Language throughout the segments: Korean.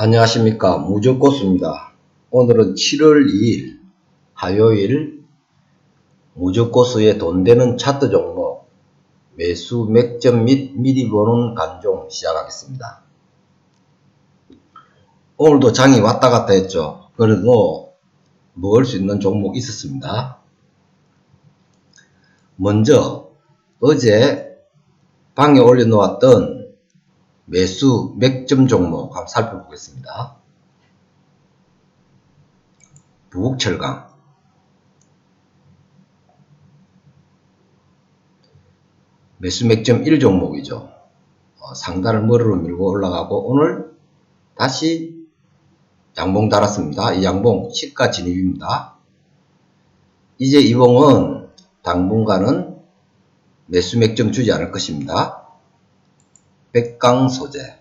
안녕하십니까 무적고수입니다. 오늘은 7월 2일 화요일 무적고수의 돈되는 차트 종목 매수 맥점 및 미리 보는 간종 시작하겠습니다. 오늘도 장이 왔다 갔다 했죠. 그래도 먹을 수 있는 종목 있었습니다. 먼저 어제 방에 올려놓았던 매수 맥점 종목 한번 살펴보겠습니다. 부국철강 매수 맥점 1 종목이죠. 어, 상단을 머리로 밀고 올라가고 오늘 다시 양봉 달았습니다. 이 양봉 시가 진입입니다. 이제 이봉은 당분간은 매수 맥점 주지 않을 것입니다. 백강 소재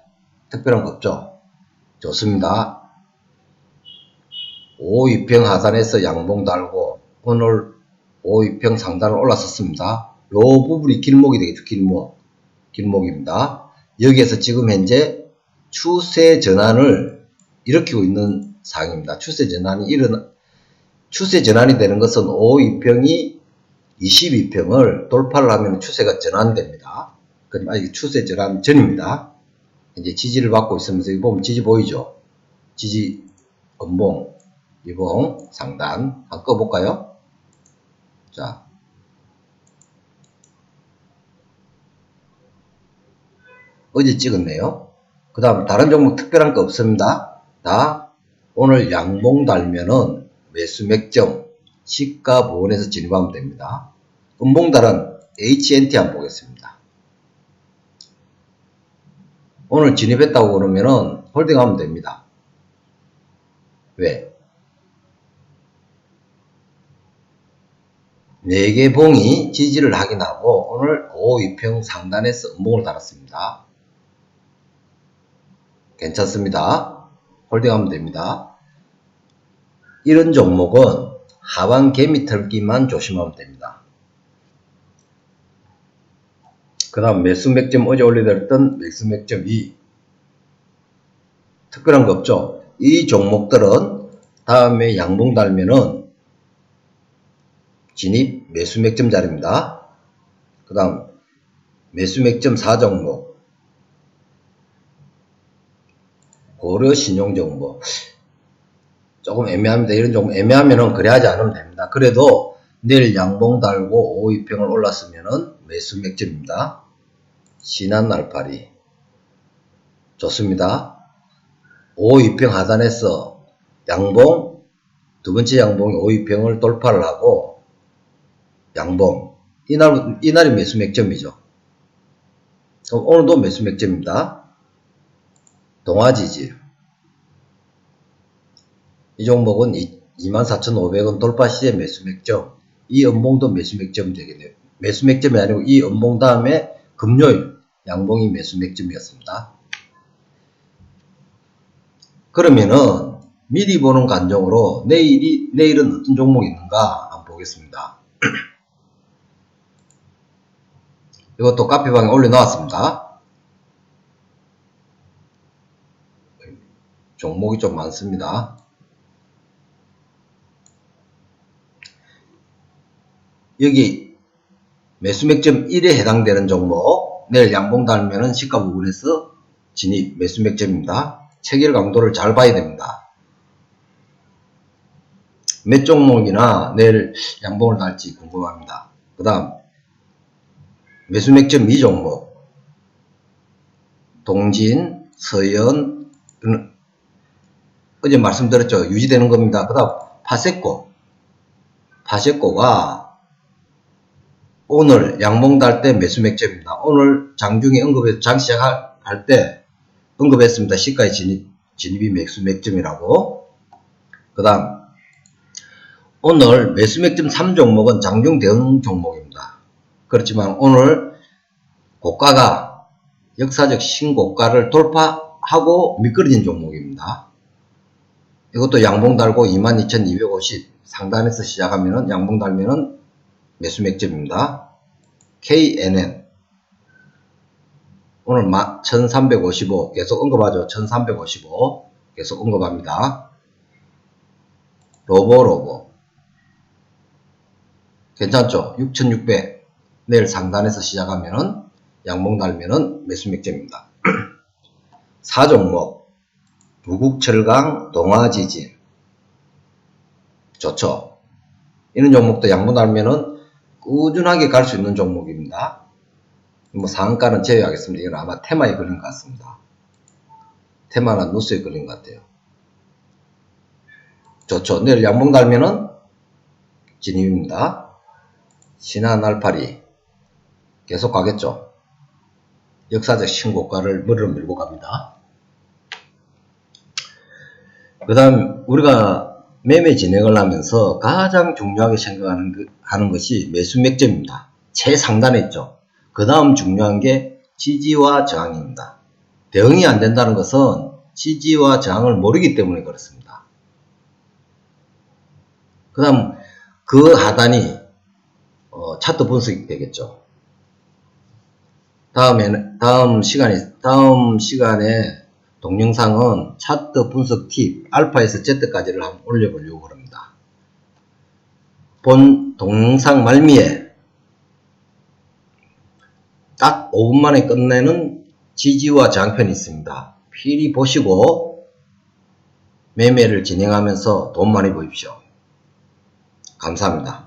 특별한 거 없죠? 좋습니다. 5위평 하단에서 양봉 달고 오늘 5위평 상단을 올라섰습니다. 요 부분이 길목이 되겠죠. 길목. 길목입니다. 여기에서 지금 현재 추세 전환을 일으키고 있는 상황입니다. 추세 전환이 일어나 추세 전환이 되는 것은 5위평이 22평을 돌파를 하면 추세가 전환됩니다. 그럼 아직 추세 전환 전입니다. 이제 지지를 받고 있으면서 여기 보면 지지 보이죠? 지지 음봉, 이봉, 상단 한번 꺼볼까요? 자, 어제 찍었네요. 그 다음 다른 종목 특별한 거 없습니다. 다 오늘 양봉 달면은 매수 맥점 시가 보원에서 진입하면 됩니다. 음봉 달은 HNT 한번 보겠습니다. 오늘 진입했다고 그러면은 홀딩하면 됩니다. 왜? 4개 봉이 지지를 하긴 하고 오늘 5위평 상단에서 음봉을 달았습니다. 괜찮습니다. 홀딩하면 됩니다. 이런 종목은 하반 개미 털기만 조심하면 됩니다. 그 다음 매수 맥점 어제 올려드렸던 매수 맥점 2 특별한 거 없죠. 이 종목들은 다음에 양봉 달면은 진입 매수 맥점 자리입니다. 그 다음 매수 맥점 4 종목 고려 신용정보 조금 애매합니다. 이런 종목 애매하면은 그래야지 않으면 됩니다. 그래도 내일 양봉 달고 5위평을 올랐으면은 매수 맥점입니다. 신한 날파리 좋습니다. 5위평 하단에서 양봉 두 번째 양봉이 5위평을 돌파를 하고 양봉 이날 이날이 매수 맥점이죠. 그럼 오늘도 매수 맥점입니다. 동아지질 이 종목은 24,500원 돌파 시에 매수 맥점 이 음봉도 매수 맥점 되겠네요. 매수 맥점이 아니고 이 음봉 다음에 금요일 양봉이 매수 맥점이었습니다. 그러면은 미리 보는 관점으로 내일이 내일은 어떤 종목이 있는가 한번 보겠습니다. 이것도 카페방에 올려놓았습니다. 종목이 좀 많습니다. 여기 매수 맥점 1에 해당되는 종목 내일 양봉 달면은 시가 부분에서 진입 매수 맥점입니다. 체결 강도를 잘 봐야 됩니다. 몇 종목이나 내일 양봉을 달지 궁금합니다. 그 다음 매수 맥점 2 종목 동진, 서현 어제 말씀드렸죠. 유지되는 겁니다. 그 다음 파세코 파세코가 오늘 양봉 달 때 매수 맥점입니다. 오늘 장중에 언급해서 장 시작할 때 언급했습니다. 시가의 진입, 진입이 매수 맥점이라고. 그 다음 오늘 매수 맥점 3종목은 장중 대응 종목입니다. 그렇지만 오늘 고가가 역사적 신고가를 돌파하고 미끄러진 종목입니다. 이것도 양봉 달고 22,250 상단에서 시작하면은 양봉 달면은 매수 맥점입니다. KNN 오늘 1355 계속 언급하죠. 1355 계속 언급합니다. 로보 로보 괜찮죠? 6600 내일 상단에서 시작하면은 양봉 달면은 매수 맥점입니다. 4종목 부국철강 동아지진 좋죠? 이런 종목도 양봉 달면은 꾸준하게 갈 수 있는 종목입니다. 뭐 상한가는 제외하겠습니다. 이건 아마 테마에 걸린 것 같습니다. 테마나 누스에 걸린 것 같아요. 좋죠. 내일 양봉 달면은 진입입니다. 신한 알파리 계속 가겠죠. 역사적 신고가를 머리로 밀고 갑니다. 그 다음 우리가 매매 진행을 하면서 가장 중요하게 생각하는 그- 하는 것이 매수 맥점입니다. 최상단에 있죠. 그 다음 중요한 게 지지와 저항입니다. 대응이 안 된다는 것은 지지와 저항을 모르기 때문에 그렇습니다. 그 다음 그 하단이 어, 차트 분석이 되겠죠. 다음에는 다음 시간에 다음 시간에 동영상은 차트 분석 팁 알파에서 Z까지를 한번 올려보려고 합니다. 본 동영상 말미에 딱 5분 만에 끝내는 지지와 저항편이 있습니다. 필히 보시고 매매를 진행하면서 돈 많이 보십시오. 감사합니다.